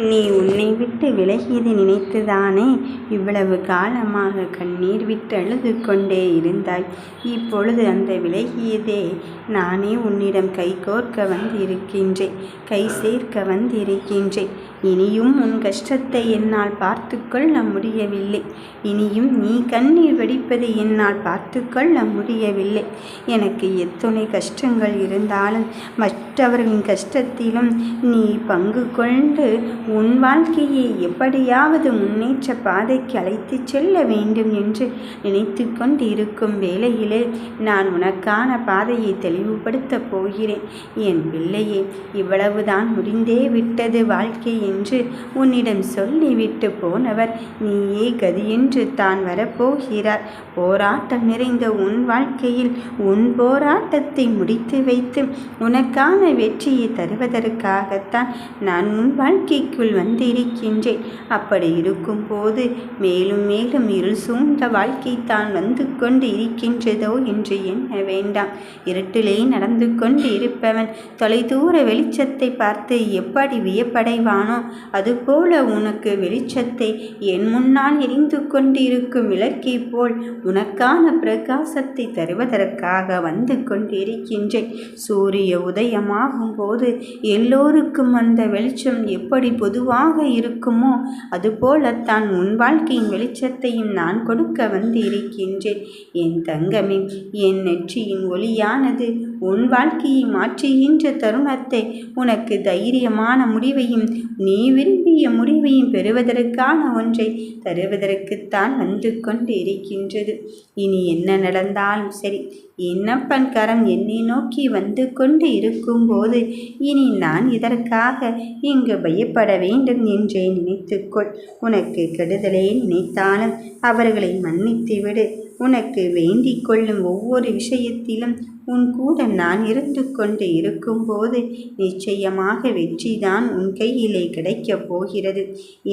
நீ உன்னை விட்டு விலகியதை நினைத்துதானே? இவ்வளவு காலமாக கண்ணீர் விட்டு அழுது கொண்டே இருந்தாய். இப்பொழுது அந்த விலகியதே. நானே உன்னிடம் கைகோர்க்க வந்திருக்கின்றேன். கை சேர்க்க வந்திருக்கின்றேன். இனியும் உன் கஷ்டத்தை என்னால் பார்த்துக்கொள்ள முடியவில்லை. இனியும் நீ கண்ணீர் வடிப்பதை என்னால் பார்த்துக்கொள்ள முடியவில்லை. எனக்கு எத்துணை கஷ்டங்கள் இருந்தாலும் மற்றவர்களின் கஷ்டத்திலும் நீ பங்கு கொண்டு உன் வாழ்க்கையை எப்படியாவது முன்னேற்ற பாதைக்கு அழைத்துச் செல்ல வேண்டும் என்று நினைத்து கொண்டு இருக்கும் வேளையிலே நான் உனக்கான பாதையை தெளிவுபடுத்தப் போகிறேன். என் பிள்ளையே இவ்வளவுதான் முடிந்தே விட்டது வாழ்க்கை என்று உன்னிடம் சொல்லிவிட்டு போனவர். நீயே கதி என்று தான் வரப்போகிறார். போராட்டம் நிறைந்த உன் வாழ்க்கையில் உன் போராட்டத்தை முடித்து வைத்து உனக்கான வெற்றியை தருவதற்காகத்தான் நான் உன் வாழ்க்கைக்குள் வந்திருக்கின்றேன். அப்படி இருக்கும்போது மேலும் மேலும் இருள் சூழ்ந்த வாழ்க்கை தான் வந்து கொண்டு இருக்கின்றதோ என்று எண்ண வேண்டாம். இருட்டிலே நடந்து கொண்டு இருப்பவன் தொலைதூர வெளிச்சத்தை பார்த்து எப்படி வியப்படைவானோ அதுபோல உனக்கு வெளிச்சத்தை என் முன்னால் எரிந்து கொண்டிருக்கும் விளக்கை போல் உனக்கான பிரகாசத்தை தருவதற்காக வந்து கொண்டிருக்கின்றேன். சூரிய உதயமாகும் போது எல்லோருக்கும் அந்த வெளிச்சம் எப்படி பொதுவாக இருக்குமோ அதுபோலத்தான் உன் வாழ்க்கையின் வெளிச்சத்தையும் நான் கொடுக்க வந்து இருக்கின்றேன் என் தங்கமே என் நெற்றியின் ஒளியானது உன் வாழ்க்கையை மாற்றுகின்ற தருணத்தை உனக்கு தைரியமான முடிவையும் நீ விரும்பிய முடிவையும் பெறுவதற்கான ஒன்றை தருவதற்குத்தான் வந்து கொண்டு இருக்கின்றது இனி என்ன நடந்தாலும் சரி என்னப்பன் கரம் என்னை நோக்கி வந்து கொண்டு இருக்கும்போது இனி நான் இதற்காக இங்கு பயப்பட வேண்டும் என்றே நினைத்துக்கொள். உனக்கு கெடுதலே நினைத்தாலும் அவர்களை மன்னித்துவிடு. உனக்கு வேண்டிக் கொள்ளும் ஒவ்வொரு விஷயத்திலும் உன் கூட நான் இருந்து கொண்டு இருக்கும்போது நிச்சயமாக வெற்றிதான் உன் கையிலே கிடைக்கப் போகிறது.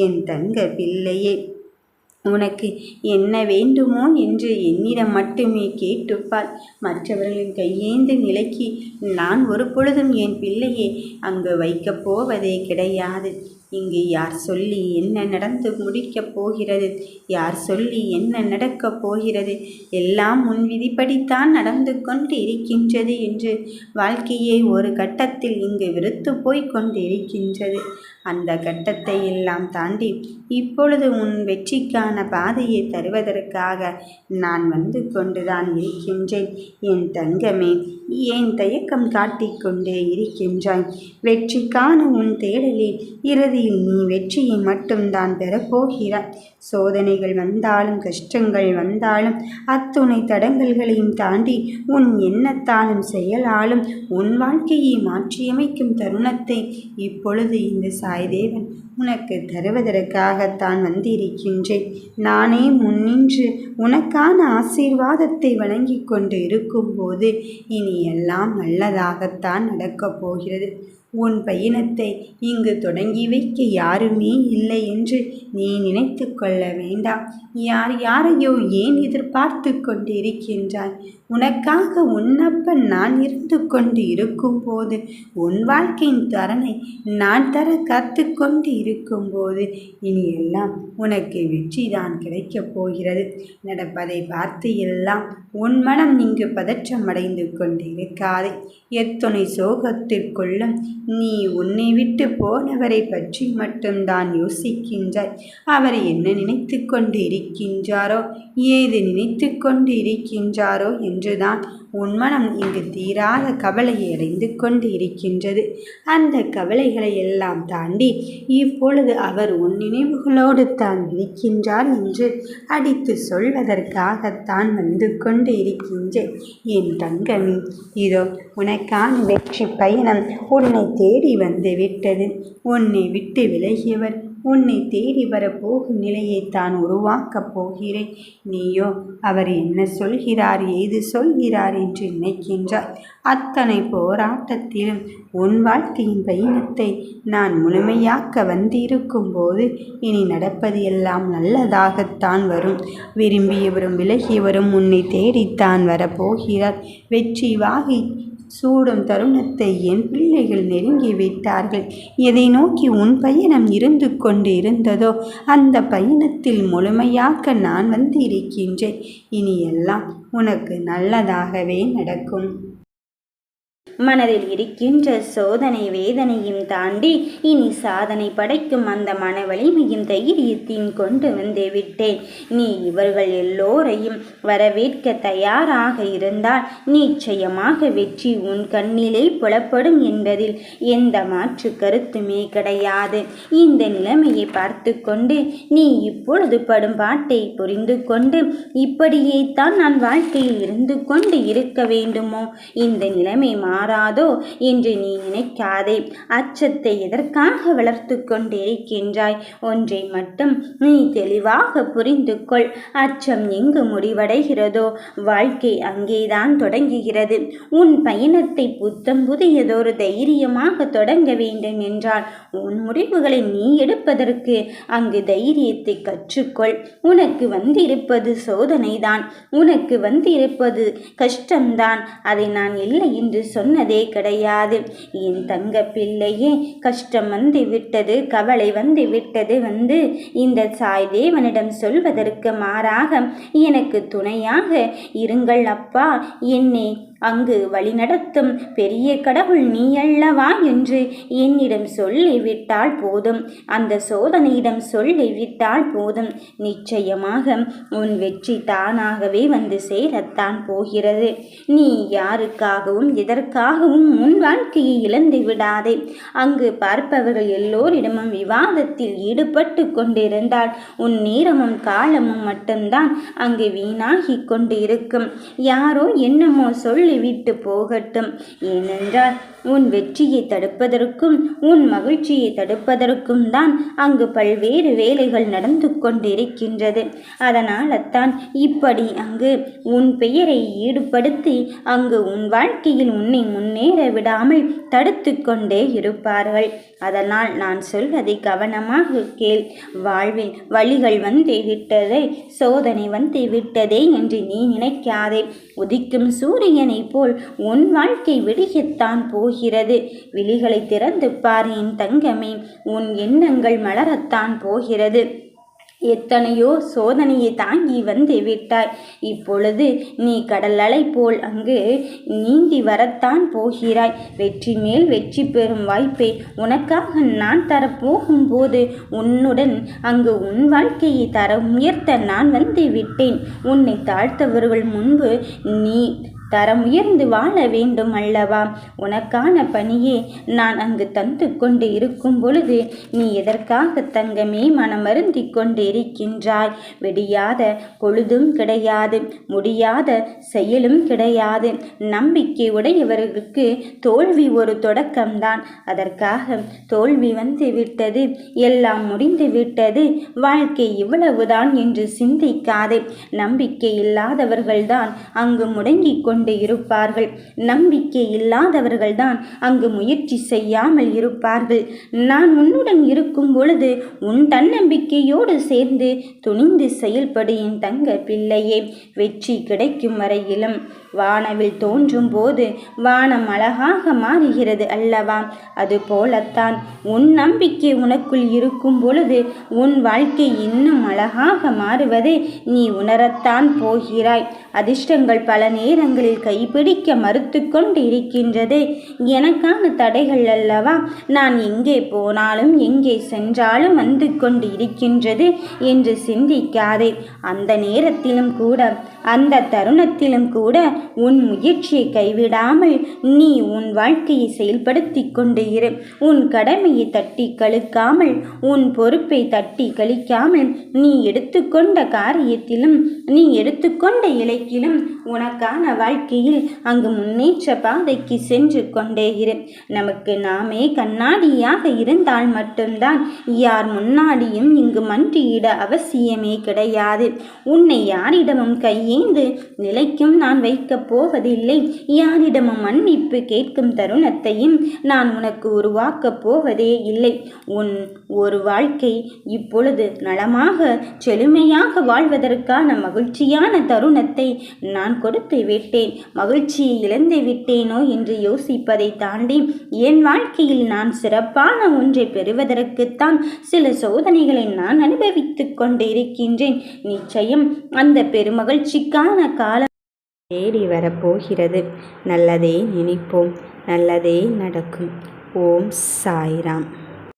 என் தங்க பிள்ளையே உனக்கு என்ன வேண்டுமோ என்று என்னிடம் மட்டுமே கேட்டுப்பார். மற்றவர்களின் கையேந்த நிலைக்கு நான் ஒரு பொழுதும் என் பிள்ளையை அங்கு வைக்கப் போவதே கிடையாது. இங்கு யார் சொல்லி என்ன நடந்து முடிக்கப் போகிறது? யார் சொல்லி என்ன நடக்கப் போகிறது? எல்லாம் உன் விதிப்படித்தான் நடந்து கொண்டு இருக்கின்றது என்று வாழ்க்கையை ஒரு கட்டத்தில் இங்கு விருத்து போய் கொண்டு இருக்கின்றது அந்த கட்டத்தை எல்லாம் தாண்டி இப்பொழுது உன் வெற்றிக்கான பாதையை தருவதற்காக நான் வந்து கொண்டுதான் இருக்கின்றேன். என் தங்கமே ஏன் தயக்கம் காட்டிக்கொண்டே இருக்கின்றாய். வெற்றிக்கான உன் தேடலில் இறுதியில் நீ வெற்றியை மட்டும்தான் பெறப்போகிறாய். சோதனைகள் வந்தாலும் கஷ்டங்கள் வந்தாலும் அத்துணை தடங்கல்களையும் தாண்டி உன் எண்ணத்தாலும் செயலாலும் உன் வாழ்க்கையை மாற்றியமைக்கும் தருணத்தை இப்பொழுது இந்த சாய்தேவன் உனக்கு தருவதற்காகத்தான் வந்திருக்கின்றேன். நானே முன்னின்று உனக்கான ஆசீர்வாதத்தை வழங்கி கொண்டு இருக்கும்போது இனி எல்லாம் நல்லதாகத்தான் நடக்கப் போகிறது. உன் பயணத்தை இங்கு தொடங்கி வைக்க யாருமே இல்லை என்று நீ நினைத்து கொள்ள வேண்டாம். யார் யாரையோ ஏன் எதிர்பார்த்து கொண்டிருக்கின்றாய்? உனக்காக உன்னப்பன் நான் இருந்து கொண்டு இருக்கும்போது உன் வாழ்க்கையின் தரனை நான் தர கற்று கொண்டு இருக்கும்போது இனி எல்லாம் உனக்கு வெற்றிதான் கிடைக்கப் போகிறது. நடப்பதை பார்த்து எல்லாம் உன் மனம் இங்கு பதற்றமடைந்து கொண்டிருக்காதே. எத்தனை சோகத்திற்குள்ளும் நீ உன்னை விட்டு போனவரை பற்றி மட்டும்தான் யோசிக்கின்றாய். அவர் என்ன நினைத்து கொண்டு இருக்கின்றாரோ ஏது நினைத்து கொண்டு இருக்கின்றாரோ என்றுதான் உன் மனம் இங்கு தீராத கவலையை அடைந்து கொண்டு இருக்கின்றது அந்த கவலைகளை எல்லாம் தாண்டி இப்பொழுது அவர் உன் நினைவுகளோடு தான் இருக்கின்றார் என்று அடித்து சொல்வதற்காகத்தான் வந்து கொண்டு இருக்கின்றேன் என் தங்கமி இதோ உனக்கான வெற்றி பயணம் உன்னை தேடி வந்து விட்டது. உன்னை விட்டு விலகியவர் உன்னை தேடி வரப்போகும் நிலையை தான் உருவாக்கப் போகிறேன். நீயோ அவர் என்ன சொல்கிறார் ஏது சொல்கிறார் என்று நினைக்கின்றாய் அத்தனை போராட்டத்திலும் உன் வாழ்க்கையின் பயணத்தை நான் முழுமையாக்க வந்திருக்கும் போது இனி நடப்பது எல்லாம் நல்லதாகத்தான் வரும். விரும்பியவரும் விலகியவரும் உன்னை தேடித்தான் வரப்போகிறார். வெற்றி வாகி சூடும் தருணத்தை என் பிள்ளைகள் நெருங்கி விட்டார்கள். எதை நோக்கி உன் பயணம் இருந்து கொண்டு இருந்ததோ அந்த பயணத்தில் முழுமையாக்க நான் வந்து இருக்கின்றேன் இனி எல்லாம் உனக்கு நல்லதாகவே நடக்கும். மனதில் இருக்கின்ற சோதனை வேதனையும் தாண்டி இனி சாதனை படைக்கும் அந்த மன வலிமையும் தைரியத்தையும் கொண்டு வந்து விட்டேன். நீ இவர்கள் எல்லோரையும் வரவேற்க தயாராக இருந்தால் நிச்சயமாக வெற்றி உன் கண்ணிலே புலப்படும் என்பதில் எந்த மாற்று கருத்துமே கிடையாது. இந்த நிலைமையை பார்த்து கொண்டு நீ இப்பொழுது படும் பாட்டை புரிந்து கொண்டு இப்படியே தான் நான் வாழ்க்கையில் இருந்து கொண்டு இருக்க வேண்டுமோ? இந்த நிலைமை மா மாறாதோ என்று நீ நினைக்காதே. அச்சத்தை எதற்காக வளர்த்து கொண்டிருக்கின்றாய் ஒன்றை மட்டும் நீ தெளிவாக புரிந்து கொள். அச்சம் எங்கு முடிவடைகிறதோ? வாழ்க்கை அங்கேதான் தொடங்குகிறது. உன் பயணத்தை புத்தம் புதியதொரு தைரியமாக தொடங்க வேண்டும் என்றால் உன் முடிவுகளை நீ எடுப்பதற்கு அங்கு தைரியத்தை கற்றுக்கொள். உனக்கு வந்திருப்பது சோதனைதான். உனக்கு வந்திருப்பது கஷ்டம்தான். அதை நான் இல்லை என்று சொன்னதே கிடையாது. என் தங்க பிள்ளையே கஷ்டம் வந்து விட்டது கவலை வந்து விட்டது வந்து இந்த சாய் தேவனிடம் சொல்வதற்கு மாறாக எனக்கு துணையாக இருங்கள் அப்பா. என்னை அங்கு வழிநடத்தும் பெரிய கடவுள் நீ அல்லவா என்று என்னிடம் சொல்லிவிட்டால் போதும். அந்த சோதனையிடம் சொல்லிவிட்டால் போதும். நிச்சயமாக உன் வெற்றி தானாகவே வந்து சேரத்தான் போகிறது. நீ யாருக்காகவும் எதற்காகவும் உன் வாழ்க்கையை இழந்து விடாதே. அங்கு பார்ப்பவர்கள் எல்லோரிடமும் விவாதத்தில் ஈடுபட்டு கொண்டிருந்தால் உன் நேரமும் காலமும் மட்டும்தான் அங்கு வீணாகி கொண்டு இருக்கும் யாரோ என்னமோ சொல் சொல்லிவிட்டு போகட்டும். ஏனென்றால் உன் வெற்றியை தடுப்பதற்கும் உன் மகிழ்ச்சியை தடுப்பதற்கும் தான் அங்கு பல்வேறு வேலைகள் நடந்து கொண்டிருக்கின்றது. அதனால்தான் இப்படி அங்கு உன் பெயரை ஈடுபடுத்தி அங்கு உன் வாழ்க்கையில் உன்னை முன்னேற விடாமல் தடுத்து கொண்டே இருப்பார்கள். அதனால் நான் சொல்வதை கவனமாக கேள். வாழ்வில் வழிகள் வந்து விட்டதே சோதனை வந்து விட்டதே என்று நீ நினைக்காதே. உதிக்கும் சூரியனை சூரியனைப் போல் உன் வாழ்க்கை விடியத்தான் போகிறது. விழிகளை திறந்து பார் என் தங்கமே உன் எண்ணங்கள் மலரத்தான் போகிறது. எத்தனையோ சோதனையை தாங்கி வந்து விட்டாய். இப்பொழுது நீ கடல் அலை போல் அங்கு நீந்தி வரத்தான் போகிறாய். வெற்றி மேல் வெற்றி பெறும் வாய்ப்பை உனக்காக நான் தரப்போகும்போது உன்னுடன் அங்கு உன் வாழ்க்கையை தர உயர்த்த நான் வந்து விட்டேன். உன்னை தாழ்த்தவர்கள் முன்பு நீ தரம் உயர்ந்து வாழ வேண்டும் அல்லவா? உனக்கான பணியே நான் அங்கு தந்து கொண்டு இருக்கும் பொழுது நீ எதற்காக தங்கமே மனமருந்தி கொண்டு இருக்கின்றாய் வெடியாத பொழுதும் கிடையாது முடியாத செயலும் கிடையாது. நம்பிக்கை உடையவர்களுக்கு தோல்வி ஒரு தொடக்கம்தான். அதற்காக தோல்வி வந்து விட்டது எல்லாம் முடிந்து விட்டது. வாழ்க்கை இவ்வளவுதான் என்று சிந்திக்காதே. நம்பிக்கை இல்லாதவர்கள்தான் அங்கு முடங்கிக் கொண்டு கொண்டு இருப்பார்கள். நம்பிக்கை இல்லாதவர்கள்தான் அங்கு முயற்சி செய்யாமல் இருப்பார்கள். நான் உன்னுடன் இருக்கும் பொழுது உன் தன்னம்பிக்கையோடு சேர்ந்து துணிந்து செயல்படு என் தங்க பிள்ளையே. வெற்றி கிடைக்கும் வரையிலும் வானவில் தோன்றும் போது வானம் அழகாக மாறுகிறது அல்லவா? அது போலத்தான் உன் நம்பிக்கை உனக்குள் இருக்கும் பொழுது உன் வாழ்க்கை இன்னும் அழகாக மாறுவதை நீ உணரத்தான் போகிறாய். அதிர்ஷ்டங்கள் பல நேரங்களில் கைப்பிடிக்க மறுத்து கொண்டு இருக்கின்றது எனக்கான தடைகள் அல்லவா? நான் எங்கே போனாலும் எங்கே சென்றாலும் வந்து கொண்டு இருக்கின்றது என்று சிந்திக்காதே. அந்த நேரத்திலும் கூட அந்த தருணத்திலும் கூட உன் முயற்சியை கைவிடாமல் நீ உன் வாழ்க்கையை செயல்படுத்தி கொண்டு இரு. உன் கடமையை தட்டி கழுக்காமல் உன் பொறுப்பை தட்டி கழிக்காமல் நீ எடுத்துக்கொண்ட காரியத்திலும் நீ எடுத்துக்கொண்ட இலக்கிலும் உனக்கான வாழ்க்கையில் அங்கு முன்னேற்ற பாதைக்கு சென்று கொண்டே இரு. நமக்கு நாமே கண்ணாடியாக இருந்தால் மட்டும்தான் யார் முன்னாடியும் இங்கு மன்றியிட அவசியமே கிடையாது. உன்னை யாரிடமும் கையேந்து நிலைக்கும் நான் வைக்கப் போவதில்லை. யாரிடமும் மன்னிப்பு கேட்கும் தருணத்தையும் நான் உனக்கு உருவாக்கப் போவதே இல்லை. உன் ஒரு வாழ்க்கை இப்பொழுது நலமாக செழுமையாக வாழ்வதற்கான மகிழ்ச்சியான தருணத்தை நான் கொடுத்து விட்டேன். மகிழ்ச்சியை இழந்து விட்டேனோ என்று யோசிப்பதை தாண்டி என் வாழ்க்கையில் நான் சிறப்பான ஒன்றை பெறுவதற்குத்தான் சில சோதனைகளை நான் அனுபவித்துக் கொண்டிருக்கின்றேன். நிச்சயம் அந்த பெருமகிழ்ச்சிக்கான காலம் தேடி வரப்போகிறது. நல்லதே நினைப்போம். நல்லதே நடக்கும். ஓம் சாய்ராம்.